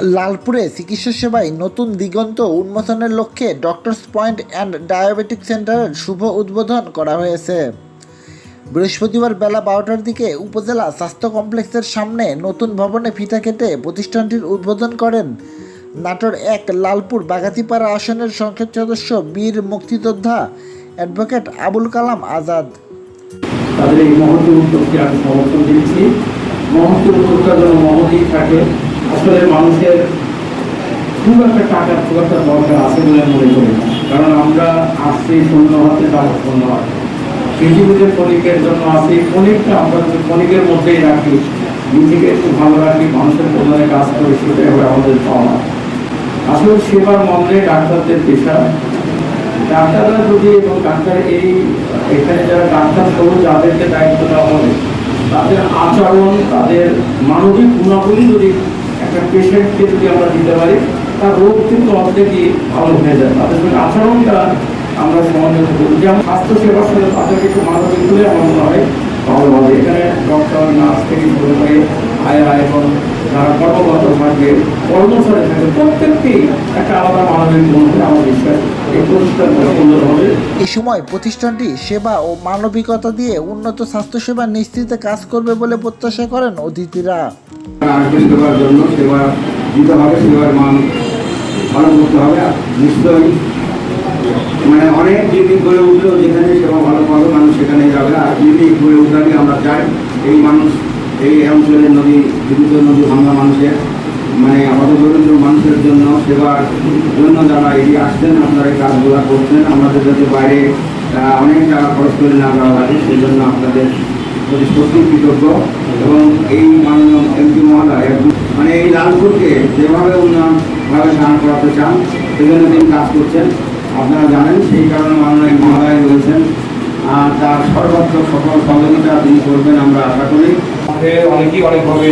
লালপুরে চিকিৎসা সেবায় নতুন দিগন্ত উন্মোচনের লক্ষ্যে ডক্টরস পয়েন্ট অ্যান্ড ডায়াবেটিক সেন্টারের শুভ উদ্বোধন করা হয়েছে। বৃহস্পতিবার বেলা বারোটার দিকে উপজেলা স্বাস্থ্য কমপ্লেক্সের সামনে নতুন ভবনে ফিতা কেটে প্রতিষ্ঠানটির উদ্বোধন করেন নাটোর এক লালপুর বাগাতিপাড়া আসনের সংসদ সদস্য বীর মুক্তিযোদ্ধা অ্যাডভোকেট আবুল কালাম আজাদ। তাদের এই মহৎ উদ্যোগকে আমি সমর্থন দিচ্ছি। মহৎ উদ্যোগটা যেন মহৎই থাকে আসলে মানুষের খুব একটা টাকার খুব একটা দরকার আছে বলে মনে করি কারণ আমরা আসছি শূন্য হাতে তার শূন্য হাতে পৃথিবীতে ক্ষণিকের জন্য আসি, ক্ষণিকটা আমরা যদি ক্ষণিকের মধ্যেই রাখি, নিজেকে একটু ভালো রাখি, মানুষের কল্যাণে কাজ করি, সেটাই হবে আমাদের পাওয়া আসলে সেবার মন্দিরে ডাক্তারদের পেশা। ডাক্তাররা যদি এবং ডাক্তার এই, এখানে যারা ডাক্তার সহ যাদেরকে দায়িত্ব দেওয়া হবে, তাদের আচরণ, তাদের মানবিক গুণাবলী যদি পেশেন্টকে যদি আমরা দিতে পারি, তার রোগ কিন্তু অর্ধেকই ভালো হয়ে যায়। তাদের যদি আচরণটা আমরা করি যেমন স্বাস্থ্য সেবার সাথে তাদেরকে একটু মানবিক আমার মনে হয় ভালো হবে। এখানে ডক্টর নার্স থেকে শুরু করে আয়া এবং যারা থাকবে, কর্মচারী থাকবে, প্রত্যেককেই একটা আলাদা মানবিক হবে আমার বিশ্বাস এই এ সময় প্রতিষ্ঠানটি সেবা ও মানবিকতা দিয়ে উন্নত স্বাস্থ্যসেবা নিশ্চিতে কাজ করবে বলে প্রত্যাশা করেন অতিথিরা। আসবেন সেবার জন্য সেবা দিতে হবে, সেবার মান ভালো করতে হবে। নিশ্চয়ই মানে অনেক ক্লিনিক গড়ে উঠলেও যেখানে সেবা ভালো পাবে, মানুষ সেখানে যাবে। আর ক্লিনিক গড়ে উঠলে আমরা চাই এই মানুষ, এই অঞ্চলের নদী, জীবিত নদী ভাঙা মানুষের মানে আমাদের দরিদ্র মানুষের জন্য সেবার জন্য যারা এগিয়ে আসছেন, আপনারা এই কাজগুলো করছেন। আমাদের যাতে বাইরে অনেক টাকা খরচ করে না যাওয়া লাগে সেই জন্য আপনাদের প্রতি সত্যি কৃতজ্ঞ, এবং মানে এই লালপুরকে যেভাবে উন্নয়নভাবে স্নান করাতে চান, সেজন্য তিনি কাজ করছেন। আপনারা জানেন সেই কারণে মাননীয় মহোদয় রয়েছেন। আর তার সর্বাত্মক সকল সহযোগিতা তিনি করবেন আমরা আশা করি। অনেকেই অনেকভাবে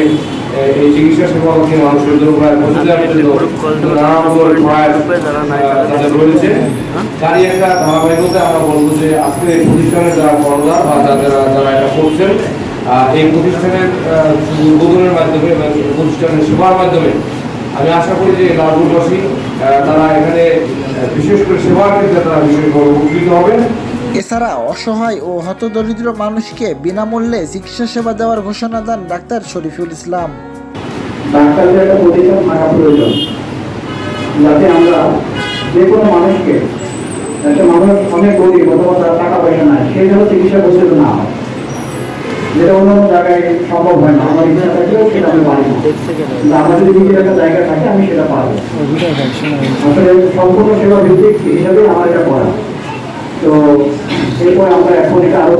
এই চিকিৎসা সেবা মানুষের জন্য প্রায় পঁচিশ হাজার নানা রকমের প্রয়াস তাদের রয়েছে তারই একটা ধারাবাহিকতা আমরা বলব যে আজকে এই প্রতিষ্ঠানের যারা কর্মদার বা যারা যারা এটা করছেন এই প্রতিষ্ঠানের উদ্বোধনের মাধ্যমে প্রতিষ্ঠানের সেবার মাধ্যমে আমি আশা করি যে লালপুরবাসী তারা এখানে বিশেষ করে সেবার ক্ষেত্রে তারা বিশেষভাবে উপকৃত হবেন। এছাড়া অসহায় ও হতদরিদ্র মানুষকে বিনামূল্যে চিকিৎসা সেবা দেওয়ার ঘোষণা দেন ডাক্তার শরীফুল ইসলাম। যাতে আমরা যে কোনো মানুষকে একটা মানুষ অনেক গরিব অথবা তার টাকা পয়সা নাই সেই জন্য চিকিৎসা না হয়। যেটা অন্য জায়গায় সম্ভব হয় না, আমার ইচ্ছা থাকলেও সেটা আমি পারি না। আমার যদি নিজের একটা জায়গা থাকে, আমি সেটা পারব। আসলে সম্পূর্ণ সেবা ভিত্তিক হিসাবে আমার এটা করা। তো এরপর আমরা এখন এটা আরও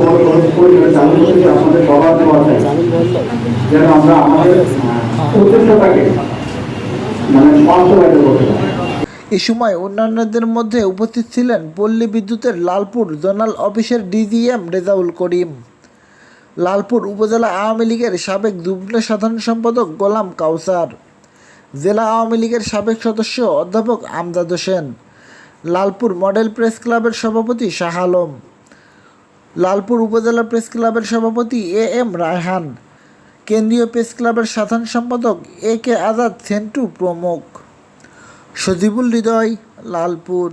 পরিষেবা চালু সবার দেওয়া যেন আমরা আমাদের মানে বাস্তবায়িত করতে পারি। এ সময় অন্যান্যদের মধ্যে উপস্থিত ছিলেন পল্লী বিদ্যুতের লালপুর জোনাল অফিসের ডিজিএম রেজাউল করিম। লালপুর উপজেলা আওয়ামী লীগের সাবেক যুগ্ম সাধারণ সম্পাদক গোলাম কাউসার। জেলা আওয়ামী লীগের সাবেক সদস্য অধ্যাপক আমজাদ হোসেন। লালপুর মডেল প্রেস ক্লাবের সভাপতি শাহ আলম, লালপুর উপজেলা প্রেস ক্লাবের সভাপতি এ এম রায়হান, কেন্দ্রীয় প্রেস ক্লাবের সাধারণ সম্পাদক এ কে আজাদ সেন্টু প্রমুখ। সজিবুল হৃদয়, লালপুর।